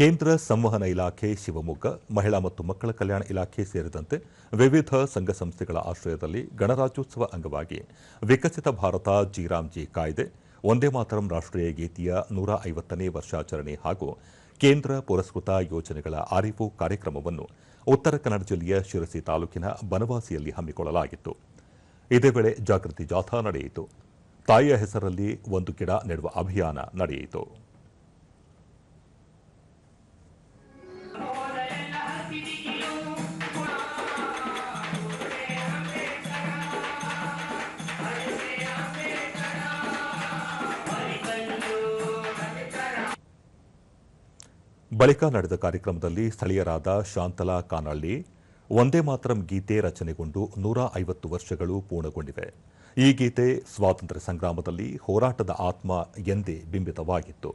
ಕೇಂದ್ರ ಸಂವಹನ ಇಲಾಖೆ, ಶಿವಮೊಗ್ಗ, ಮಹಿಳಾ ಮತ್ತು ಮಕ್ಕಳ ಕಲ್ಯಾಣ ಇಲಾಖೆ ಸೇರಿದಂತೆ ವಿವಿಧ ಸಂಘ ಸಂಸ್ಥೆಗಳ ಆಶ್ರಯದಲ್ಲಿ ಗಣರಾಜ್ಯೋತ್ಸವ ಅಂಗವಾಗಿ ವಿಕಸಿತ ಭಾರತ ಜಿರಾಮ್ಜಿ ಕಾಯ್ದೆ ಒಂದೇ ಮಾತರಂ ರಾಷ್ಟ್ರೀಯ ಗೀತೆಯ ನೂರ ಐವತ್ತನೇ ವರ್ಷಾಚರಣೆ ಹಾಗೂ ಕೇಂದ್ರ ಪುರಸ್ಕೃತ ಯೋಜನೆಗಳ ಅರಿವು ಕಾರ್ಯಕ್ರಮವನ್ನು ಉತ್ತರ ಕನ್ನಡ ಜಿಲ್ಲೆಯ ಶಿರಸಿ ತಾಲೂಕಿನ ಬನವಾಸಿಯಲ್ಲಿ ಹಮ್ಮಿಕೊಳ್ಳಲಾಗಿತ್ತು. ಇದೇ ವೇಳೆ ಜಾಗೃತಿ ಜಾಥಾ ನಡೆಯಿತು. ತಾಯಿಯ ಹೆಸರಲ್ಲಿ ಒಂದು ಗಿಡ ನೆಡುವ ಅಭಿಯಾನ ನಡೆಯಿತು. ಬಳಿಕ ನಡೆದ ಕಾರ್ಯಕ್ರಮದಲ್ಲಿ ಸ್ಥಳೀಯರಾದ ಶಾಂತಲಾ ಕಾನಳ್ಳಿ, ಒಂದೇ ಮಾತ್ರಂ ಗೀತೆ ರಚನೆಗೊಂಡು ನೂರ ಐವತ್ತು ವರ್ಷಗಳು ಪೂರ್ಣಗೊಂಡಿವೆ. ಈ ಗೀತೆ ಸ್ವಾತಂತ್ರ್ಯ ಸಂಗ್ರಾಮದಲ್ಲಿ ಹೋರಾಟದ ಆತ್ಮ ಎಂದೇ ಬಿಂಬಿತವಾಗಿತ್ತು.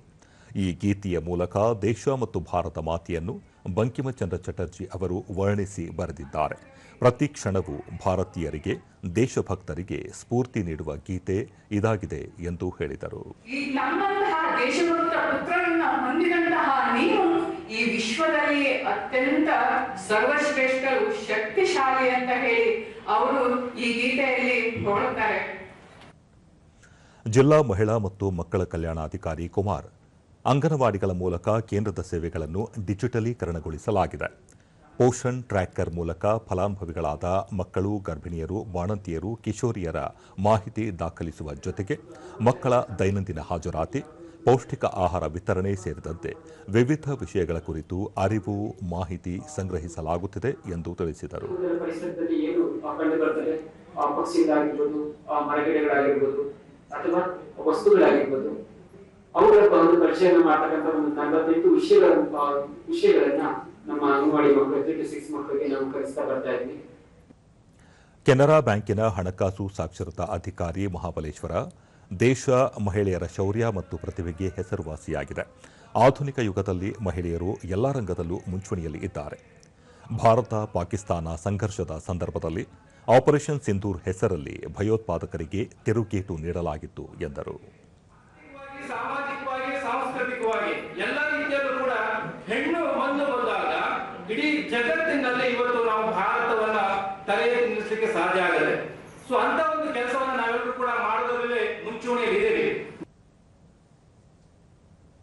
ಈ ಗೀತೆಯ ಮೂಲಕ ದೇಶ ಮತ್ತು ಭಾರತ ಮಾತೆಯನ್ನು ಬಂಕಿಮಚಂದ್ರ ಚಟರ್ಜಿ ಅವರು ವರ್ಣಿಸಿ ಬರೆದಿದ್ದಾರೆ. ಪ್ರತಿ ಕ್ಷಣವೂ ಭಾರತೀಯರಿಗೆ, ದೇಶಭಕ್ತರಿಗೆ ಸ್ಫೂರ್ತಿ ನೀಡುವ ಗೀತೆ ಇದಾಗಿದೆ ಎಂದು ಹೇಳಿದರು. ದೇಶಭಕ್ತ ಪುತ್ರರನ್ನ ಹೊಂದಿದಂತಹ ನೀನು ಈ ವಿಶ್ವದಲ್ಲಿ ಅತ್ಯಂತ ಸರ್ವಶ್ರೇಷ್ಠರು, ಶಕ್ತಿಶಾಲಿ ಅಂತ ಹೇಳಿ ಅವರು ಈ ಗೀತೆಯಲ್ಲಿ ಹೊರಡ್ತಾರೆ ಜಿಲ್ಲಾ ಮಹಿಳಾ ಮತ್ತು ಮಕ್ಕಳ ಕಲ್ಯಾಣಾಧಿಕಾರಿ ಕುಮಾರ್, ಅಂಗನವಾಡಿಗಳ ಮೂಲಕ ಕೇಂದ್ರದ ಸೇವೆಗಳನ್ನು ಡಿಜಿಟಲೀಕರಣಗೊಳಿಸಲಾಗಿದೆ. ಪೋಷಣ್ ಟ್ರ್ಯಾಕರ್ ಮೂಲಕ ಫಲಾನುಭವಿಗಳಾದ ಮಕ್ಕಳು, ಗರ್ಭಿಣಿಯರು, ಬಾಣಂತಿಯರು, ಕಿಶೋರಿಯರ ಮಾಹಿತಿ ದಾಖಲಿಸುವ ಜೊತೆಗೆ ಮಕ್ಕಳ ದೈನಂದಿನ ಹಾಜರಾತಿ ಪೌಷ್ಟಿಕ ಆಹಾರ ವಿತರಣೆ ಸೇರಿದಂತೆ ವಿವಿಧ ವಿಷಯಗಳ ಕುರಿತು ಅರಿವು ಮಾಹಿತಿ ಸಂಗ್ರಹಿಸಲಾಗುತ್ತಿದೆ ಎಂದು ತಿಳಿಸಿದರು. ಅಥವಾ ವಸ್ತುಗಳಾಗಿರ್ಬೋದು ಅವುಗಳ ಒಂದು ಪರಿಚಯನ ಮಾಡ್ತಕ್ಕಂಥ ಒಂದು ನಲವತ್ತೆಂಟು ವಿಷಯಗಳ ವಿಷಯಗಳನ್ನ ನಮ್ಮ ಅಂಗನವಾಡಿ ಮಕ್ಕಳು ತ್ರೀ ಟು ಸಿಕ್ಸ್ ಮಕ್ಕಳಿಗೆ ನಾವು ಕಲಿಸ್ತಾ ಬರ್ತಾ ಇದ್ವಿ ಕೆನರಾ ಬ್ಯಾಂಕಿನ ಹಣಕಾಸು ಸಾಕ್ಷರತಾ ಅಧಿಕಾರಿ ಮಹಾಬಲೇಶ್ವರ ದೇಶ ಮಹಿಳೆಯರ ಶೌರ್ಯ ಮತ್ತು ಪ್ರತಿಭೆಗೆ ಹೆಸರುವಾಸಿಯಾಗಿದೆ. ಆಧುನಿಕ ಯುಗದಲ್ಲಿ ಮಹಿಳೆಯರು ಎಲ್ಲ ರಂಗದಲ್ಲೂ ಮುಂಚೂಣಿಯಲ್ಲಿ ಇದ್ದಾರೆ. ಭಾರತ, ಪಾಕಿಸ್ತಾನ ಸಂಘರ್ಷದ ಸಂದರ್ಭದಲ್ಲಿ ಆಪರೇಷನ್ ಸಿಂಧೂರ್ ಹೆಸರಲ್ಲಿ ಭಯೋತ್ಪಾದಕರಿಗೆ ತಿರುಗೇಟು ನೀಡಲಾಗಿತ್ತು ಎಂದರು. ಇಡೀ ಜಗತ್ತಿನಲ್ಲಿ ಇವತ್ತು ನಾವು ಭಾರತವನ್ನ ತಲೆ ಸಾಧ್ಯ ಆಗದೆ. ಸೊ ಅಂತ ಒಂದು ಕೆಲಸವನ್ನ